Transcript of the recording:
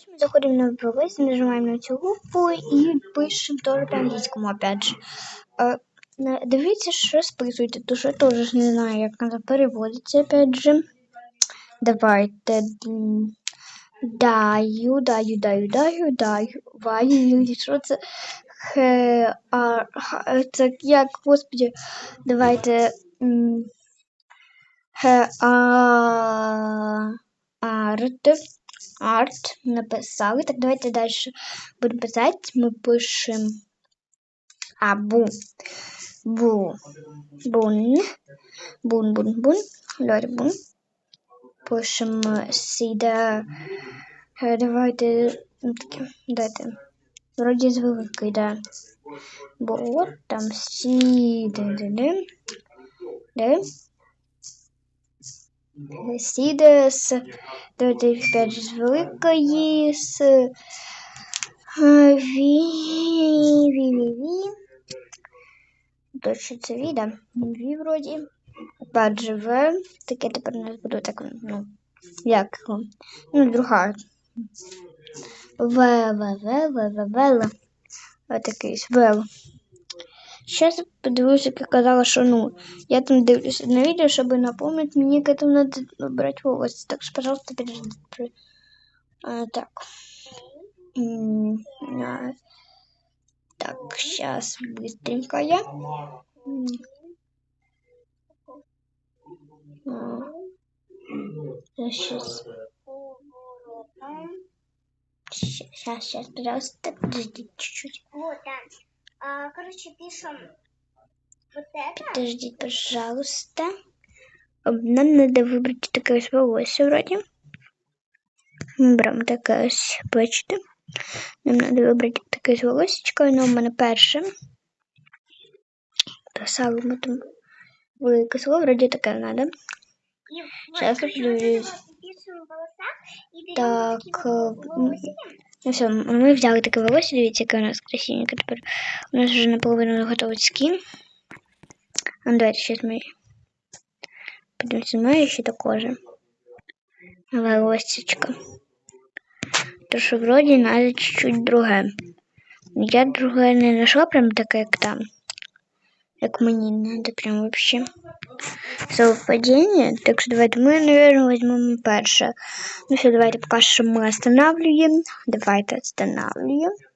Ось ми заходимо на провис, нажимаємо на цю групу і пишемо теж по-англійському, опять же. Е, Дивіться, що списуєте, тому що я теж не знаю, як вона переводиться, опять же. Давайте. Даю, даю, даю, даю, даю, ваю, що це? Хе, а, це як, господи, давайте. Хе, а, арт, арт написали. Так, давайте далі будемо писати. Ми пишемо а, бу, бу, бун, бун, бун, бун, давайте бун. Пишемо сіда. Е, Давайте, ну, таке, дайте. Вроді з великої, да. Бо от там сіда, де, де, де. Сіде з, давайте з великої, з е, ві, ві, ві, ві. Точно це ві, да. Ві вроді. Опять же в. Таке тепер у нас буде так, ну, як, ну, друга. В, В, В, В, В, В, Л. Отакий, В. Сейчас як я казала, що ну, я там дивлюся на відео, щоб напомнити мені, як там надо брати волосся. Так що, пожалуйста, переждите. А, так. А, Так, сейчас быстренько я. А, Сейчас. Сейчас, сейчас, пожалуйста, подождите чуть-чуть. Вот, да. А, короче, пишем вот это. Подождите, пожалуйста. А, Нам надо выбрать такое волосся вроде. Беремо таке ось, бачите. Нам надо вибрати таке ось волосечко, воно в мене перше. Писали ми там велике слово, вроді таке надо. И вот, Сейчас я короче, вот это подивлюсь. вот пишем в волосах и берем Так, Ну все, ми взяли таке волосся, дивіться, яке у нас красивеньке тепер. У нас вже наполовину готовий скін. А ну, давайте сейчас ми подивимося, має ще також. Волосечко. То що вроді надо чуть-чуть друге. Я друге не знайшла прям таке, як там. Як мені надо прям вообще. Совпадение. Так що давайте ми, наверное, візьмемо перше. Ну все, давайте пока що ми останавливаем. Давайте останавливаем.